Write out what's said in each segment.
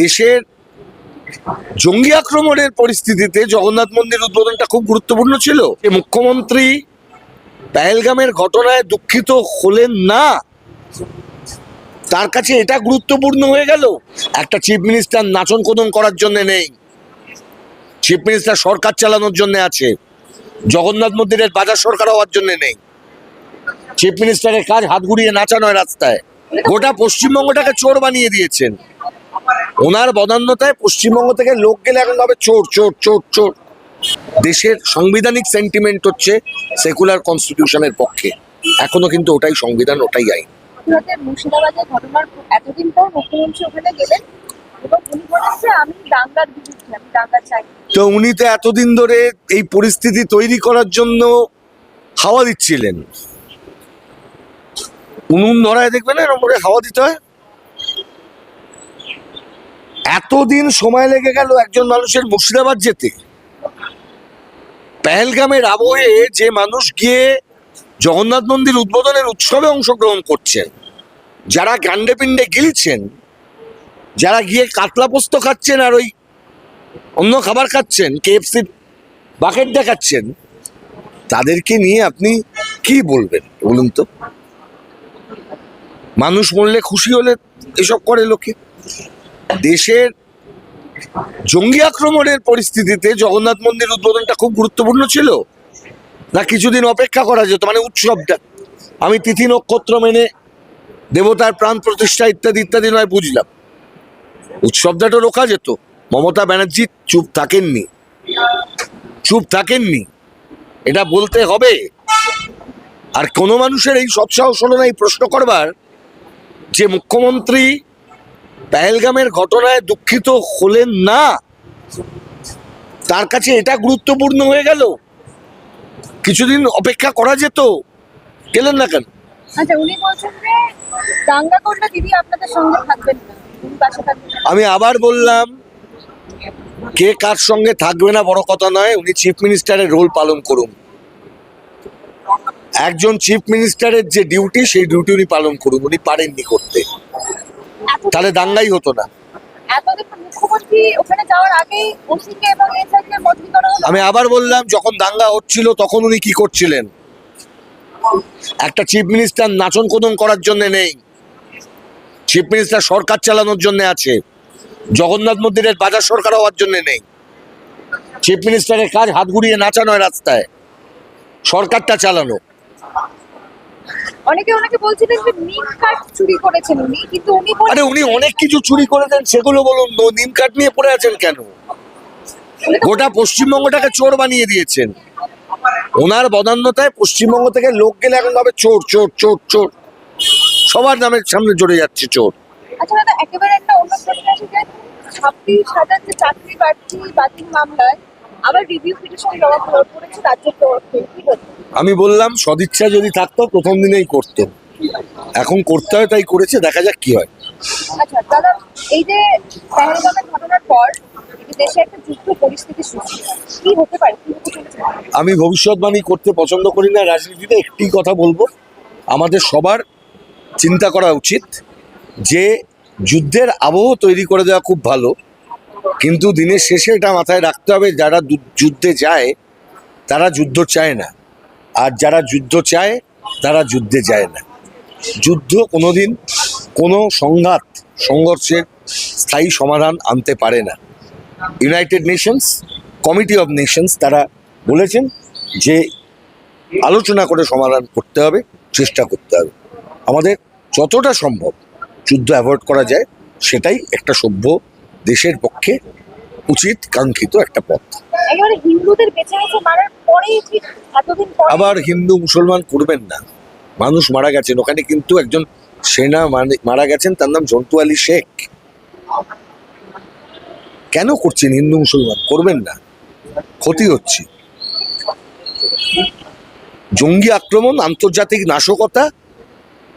দেশের জঙ্গি আক্রমণের পরিস্থিতিতে জগন্নাথ মন্দির উদ্বোধনটা খুব গুরুত্বপূর্ণ ছিল। যে মুখ্যমন্ত্রী পেহেলগামের ঘটনায় দুঃখিত হলেন না। তার কাছে এটা গুরুত্বপূর্ণ হয়ে গেল, একটা চিফ মিনিস্টার নাচন কোদন করার জন্য নেই। চিফ মিনিস্টার সরকার চালানোর জন্য আছে। জগন্নাথ মন্দিরের বাজার সরকার হওয়ার জন্য নেই। চিফ মিনিস্টারের কাজ হাত ঘুরিয়ে নাচানো রাস্তায়। গোটা পশ্চিমবঙ্গটাকে চোর বানিয়ে দিয়েছেন। ওনার বদান্যতায় পশ্চিমবঙ্গ থেকে লোক গেলে এখন হবে চোর চোর চোর চোর। দেশের সাংবিধানিক সেন্টিমেন্ট হচ্ছে সেকুলার কনস্টিটিউশনের পক্ষে। এখনও কিন্তু ওটাই সংবিধান ওটাই আইন। মুর্শিদাবাদের ঘটনার এতদিন পর মুখ্যমন্ত্রী ওখানে গেলেন। তো উনি তো এতদিন ধরে এই পরিস্থিতি তৈরি করার জন্য হাওয়া দিচ্ছিলেন। উনুন ধরায় দেখবেন এরকম করে হাওয়া দিতে হয়? এতদিন সময় লেগে গেল একজন মানুষের মুর্শিদাবাদ যেতে। পেহেলগামের আবহে যে মানুষ গিয়ে জগন্নাথ মন্দির উদ্বোধনের উৎসবে অংশগ্রহণ করছেন, যারা গান্ডে পিণ্ডে গিলছেন, যারা গিয়ে কাতলা পোস্ত খাচ্ছেন আর ওই অন্য খাবার খাচ্ছেন, কেএফসির বাকেট দেখাচ্ছেন, তাদেরকে নিয়ে আপনি কি বলবেন বলুন তো? মানুষ মরলে খুশি হলে এসব করে লোকে। দেশের জঙ্গি আক্রমণের পরিস্থিতিতে জগন্নাথ মন্দির উদ্বোধনটা খুব গুরুত্বপূর্ণ ছিল? না কিছুদিন অপেক্ষা করা যেত? মানে উৎসবটা। আমি তিথি নক্ষত্র মেনে দেবতার প্রাণ প্রতিষ্ঠা ইত্যাদি ইত্যাদি নয় বুঝলাম। উৎসবটা তো রোকা যেত। মমতা ব্যানার্জি চুপ থাকেননি। চুপ থাকেননি। এটা বলতে হবে? আর কোনো মানুষের এই সৎসাহস হলো না এই প্রশ্ন করবার যে মুখ্যমন্ত্রী পেহেলগামের ঘটনায় দুঃখিত হলেন না। তার কাছে এটা গুরুত্বপূর্ণ হয়ে গেল। কিছুদিন অপেক্ষা করা যেত। গেলেন না কেন? আচ্ছা উনি বলছেন যে দাঙ্গা করলে দিদি আপনাদের সঙ্গে থাকবেন না উনি পাশে থাকবেন না। আমি আবার বললাম কে কার সঙ্গে থাকবে না বড় কথা নয় উনি চিফ মিনিস্টারের রোল পালন করুন। একজন চিফ মিনিস্টারের যে ডিউটি সেই ডিউটি উনি পালন করুন উনি পারেননি করতে। তাহলে দাঙ্গাই হতো না। আমি আবার বললাম যখন দাঙ্গা হচ্ছিল তখন উনি কি করছিলেন? একটা চিফ মিনিস্টার নাচন কোদন করার জন্য নেই। চিফ মিনিস্টার সরকার চালানোর জন্য আছে। জগন্নাথ মন্দিরের বাজার সরকার হওয়ার জন্য নেই। চিফ মিনিস্টারের কাজ হাত ঘুরিয়ে নাচানো রাস্তায়। সরকারটা চালানো। অনেকে ওনাকে বলছিলেন যে নিম কাঠ চুরি করেছেন উনি কিন্তু উনি আরে উনি অনেক কিছু চুরি করেছেন সেগুলো বলুন নিম কাঠ নিয়ে পড়ে আছেন কেন? গোটা পশ্চিমবঙ্গটাকে চোর বানিয়ে দিয়েছেন। ওনার বদান্যতায় পশ্চিমবঙ্গ থেকে লোক গেলে এখন ভাবে চোর চোর চোর চোর। সবার নামের সামনে জড়ে যাচ্ছে চোর। আচ্ছা দাদা একেবারে একটা অন্য প্রশ্ন আসে যে ছাব্বিশ হাজার যে চাকরি বাতিল মামলায় আবার রিভিউ পিটিশন জমা করেছে আমি বললাম সদিচ্ছা যদি থাকতো প্রথম দিনেই করতো। এখন করতে হয় তাই করেছে দেখা যাক কি হয়। আচ্ছা দাদা এই যে পেহেলগামের ঘটনার পর দেশে একটা যুদ্ধ পরিস্থিতি সৃষ্টি কি হতে পারে? কি হতে চলেছে? আমি ভবিষ্যৎবাণী করতে পছন্দ করি না রাজনীতিতে একটি কথা বলব। আমাদের সবার চিন্তা করা উচিত যে যুদ্ধের আবহ তৈরি করে দেওয়া খুব ভালো। কিন্তু দিনের শেষে এটা মাথায় রাখতে হবে, যারা যুদ্ধে যায়, তারা যুদ্ধ চায় না। আর যারা যুদ্ধ চায়, তারা যুদ্ধে যায় না। যুদ্ধ কোনোদিন কোনো সংঘাত, সংঘর্ষের স্থায়ী সমাধান আনতে পারে না। United Nations committee of Nations তারা বলেছেন যে আলোচনা করে সমাধান করতে হবে, চেষ্টা করতে হবে। আমাদের যতটা সম্ভব যুদ্ধ অ্যাভয়েড করা যায়, সেটাই একটা সভ্য দেশের পক্ষে উচিত কাঙ্ক্ষিত একটা পথ। আবার হিন্দু মুসলমান করবেন না। মানুষ মারা গেছেন ওখানে কিন্তু একজন সেনা মানে- মারা গেছেন তার নাম জন্টু আলী শেখ। কেন করছেন হিন্দু মুসলমান? করবেন না। ক্ষতি হচ্ছে। জঙ্গি আক্রমণ আন্তর্জাতিক নাশকতা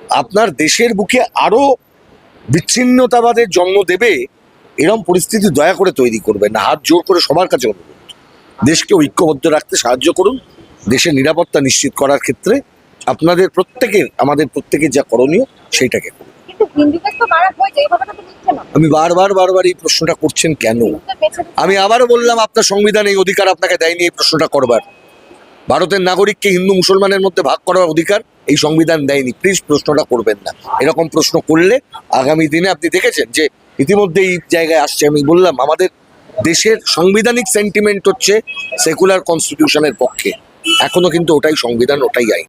আপনার দেশের বুকে আরও বিচ্ছিন্নতাবাদের জন্ম দেবে এরম পরিস্থিতি দয়া করে তৈরি করবেন না। হাত জোর করে সবার কাছে অনুরোধ। দেশকে ঐক্যবদ্ধ রাখতে সাহায্য করুন। দেশের নিরাপত্তা নিশ্চিত করার ক্ষেত্রে আপনাদের প্রত্যেকের আমাদের প্রত্যেকের যা করণীয় সেইটাকে আমি বারবার বারবার এই প্রশ্নটা করছেন কেন? আমি আবারও বললাম আপনার সংবিধান এই অধিকার আপনাকে দেয়নি এই প্রশ্নটা করবার। ভারতের নাগরিককে হিন্দু মুসলমানের মধ্যে ভাগ করার অধিকার এই সংবিধান দেয়নি। প্লিজ প্রশ্নটা করবেন না। এরকম প্রশ্ন করলে আগামী দিনে আপনি দেখেছেন যে ইতিমধ্যে এই জায়গায় আসছে। আমি বললাম, আমাদের দেশের সাংবিধানিক সেন্টিমেন্ট হচ্ছে সেকুলার কনস্টিটিউশনের পক্ষে। এখনও কিন্তু ওটাই সংবিধান, ওটাই আইন।